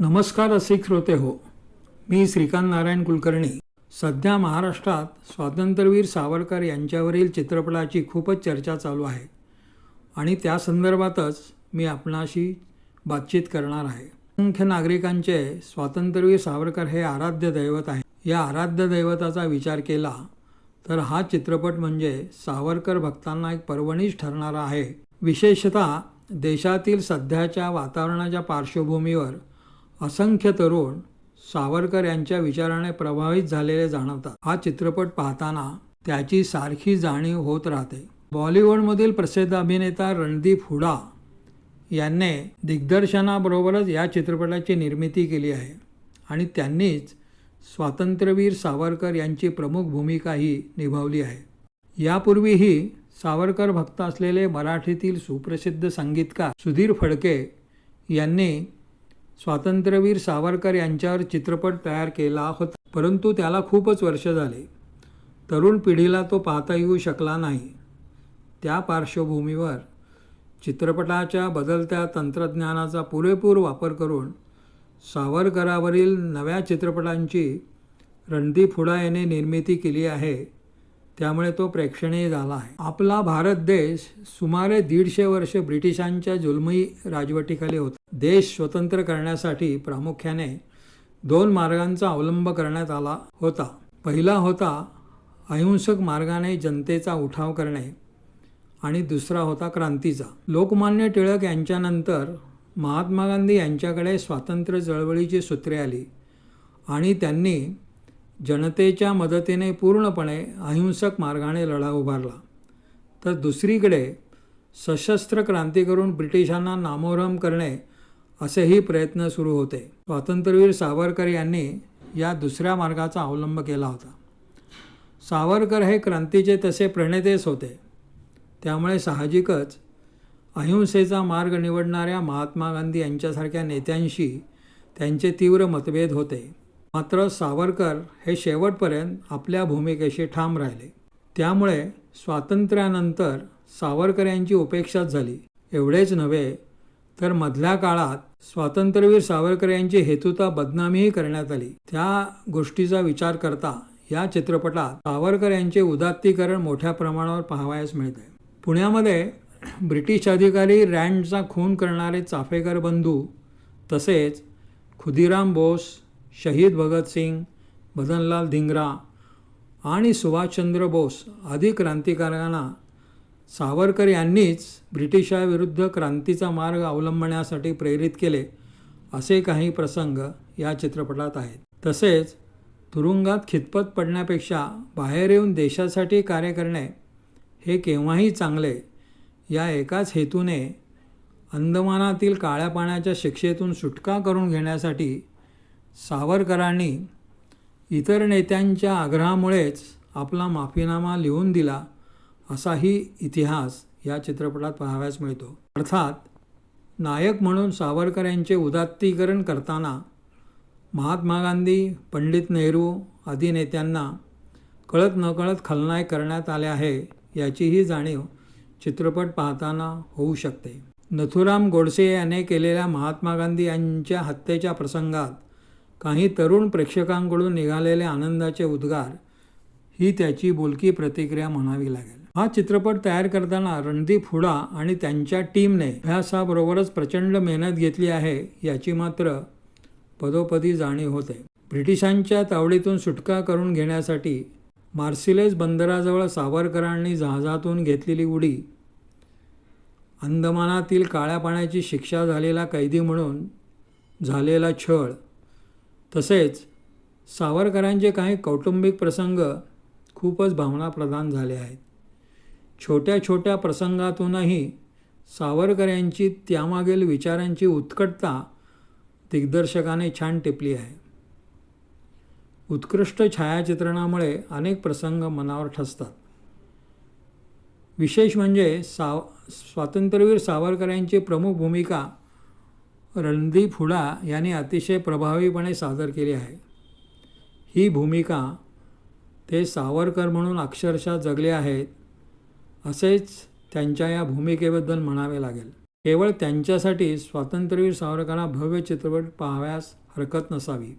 नमस्कार रसिक श्रोते हो. मी श्रीकांत नारायण कुलकर्णी. सध्या महाराष्ट्रात स्वातंत्र्यवीर सावरकर यांच्यावरील चित्रपटाची खूपच चर्चा चालू आहे. आणि त्या संदर्भातच मी आपणाशी बातचीत करणार आहे. असंख्य नागरिकांचे स्वातंत्र्यवीर सावरकर हे आराध्य दैवत आहे या आराध्य दैवताचा विचार केला तर हा चित्रपट म्हणजे सावरकर भक्तांना एक पर्वणीच ठरणारा आहे. विशेषतः देशातील सध्याच्या वातावरणाच्या पार्श्वभूमीवर असंख्य तरुण सावरकर यांच्या विचाराने प्रभावित झालेले जाणवतात. हा चित्रपट पाहताना त्याची सारखी जाणीव होत राहते. बॉलिवूडमधील प्रसिद्ध अभिनेता रणदीप हुडा यांनी दिग्दर्शनाबरोबरच या चित्रपटाची निर्मिती केली आहे आणि त्यांनीच स्वातंत्र्यवीर सावरकर यांची प्रमुख भूमिकाही निभावली आहे. यापूर्वीही सावरकर भक्त असलेले मराठीतील सुप्रसिद्ध संगीतकार सुधीर फडके यांनी स्वातंत्र्यवीर सावरकर यांच्यावर चित्रपट तयार केला होता. परंतु त्याला खूपच वर्ष झाले. तरुण पिढीला तो पाहता येऊ शकला नाही. त्या पार्श्वभूमीवर चित्रपटाच्या बदलत्या तंत्रज्ञानाचा पुरेपूर वापर करून सावरकरावरील नव्या चित्रपटांची रणदीप हुडा याने निर्मिती केली आहे. त्यामुळे तो प्रेक्षणीय झाला आहे. आपला भारत देश सुमारे दीडशे वर्ष ब्रिटिशांच्या जुलमी राजवटीखाली होता. देश स्वतंत्र करण्यासाठी प्रामुख्याने दोन मार्गांचा अवलंब करण्यात आला होता. पहिला होता अहिंसक मार्गाने जनतेचा उठाव करणे आणि दुसरा होता क्रांतीचा. लोकमान्य टिळक यांच्यानंतर महात्मा गांधी यांच्याकडे स्वातंत्र्य चळवळीची सूत्रे आली आणि त्यांनी जनतेच्या मदतीने पूर्णपणे अहिंसक मार्गाने लढा उभारला. तर दुसरीकडे सशस्त्र क्रांती करून ब्रिटिशांना नामोहरम करणे असेही प्रयत्न सुरू होते. स्वातंत्र्यवीर सावरकर यांनी या दुसऱ्या मार्गाचा अवलंब केला होता. सावरकर हे क्रांतीचे तसे प्रणेतेच होते. त्यामुळे साहजिकच अहिंसेचा मार्ग निवडणाऱ्या महात्मा गांधी यांच्यासारख्या नेत्यांशी त्यांचे तीव्र मतभेद होते. मात्र सावरकर हे शेवटपर्यंत आपल्या भूमिकेशी ठाम राहिले. त्यामुळे स्वातंत्र्यानंतर सावरकर यांची उपेक्षाच झाली. एवढेच नव्हे तर मधल्या काळात स्वातंत्र्यवीर सावरकर यांची हेतुता बदनामीही करण्यात आली. त्या गोष्टीचा विचार करता या चित्रपटात सावरकर यांचे उदात्तीकरण मोठ्या प्रमाणावर पाहावयास मिळते पुण्यामध्ये ब्रिटिश अधिकारी रँडचा खून करणारे चाफेकर बंधू तसेच खुदिराम बोस शहीद भगतसिंग मदनलाल धिंगरा आणि सुभाषचंद्र बोस आदी क्रांतिकारकांना सावरकर यांनीच ब्रिटिशाविरुद्ध क्रांतीचा मार्ग अवलंबण्यासाठी प्रेरित केले असे काही प्रसंग या चित्रपटात आहेत. तसेच तुरुंगात खितपत पडण्यापेक्षा बाहेर येऊन देशासाठी कार्य करणे हे केव्हाही चांगले या एकाच हेतूने अंदमानातील काळ्या पाण्याच्या शिक्षेतून सुटका करून घेण्यासाठी सावरकरांनी इतर नेत्यांच्या आग्रहामुळेच आपला माफीनामा लिहून दिला असाही इतिहास या चित्रपटात पाहाव्यास मिळतो. अर्थात नायक म्हणून सावरकर यांचे उदात्तीकरण करताना महात्मा गांधी पंडित नेहरू आदी नेत्यांना कळत नकळत खलनायक करण्यात आले आहे याचीही जाणीव चित्रपट पाहताना होऊ शकते. नथुराम गोडसे याने केलेल्या महात्मा गांधी यांच्या हत्येच्या प्रसंगात काही तरुण प्रेक्षकांकडून निघालेले आनंदाचे उद्गार ही त्याची बोलकी प्रतिक्रिया म्हणावी लागेल. हा चित्रपट तयार करताना रणदीप हुडा आणि त्यांच्या टीमने अभ्यासाबरोबरच प्रचंड मेहनत घेतली आहे याची मात्र पदोपदी जाणीव होते. ब्रिटिशांच्या तावडीतून सुटका करून घेण्यासाठी मार्सिलेस बंदराजवळ सावरकरांनी जहाजातून घेतलेली उडी अंदमानातील काळ्या पाण्याची शिक्षा झालेला कैदी म्हणून झालेला छळ तसेच सावरकरांचे काही कौटुंबिक प्रसंग खूपच भावनाप्रधान झाले आहेत. छोट्या छोट्या प्रसंगातूनही सावरकर यांची त्यामागील विचारांची उत्कटता दिग्दर्शकाने छान टिपली आहे. उत्कृष्ट छायाचित्रणामुळे अनेक प्रसंग मनावर ठसतात. विशेष म्हणजे साव स्वातंत्र्यवीर सावरकर यांची प्रमुख भूमिका रणदीप हुडा यांनी अतिशय प्रभावीपणे सादर केली आहे. ही भूमिका ते सावरकर म्हणून अक्षरशः जगले आहेत असेच त्यांच्या या भूमिकेबद्दल म्हणावे लागेल. केवळ त्यांच्यासाठी स्वातंत्र्यवीर सावरकरांना भव्य चित्रपट पाहावयास हरकत नसावी.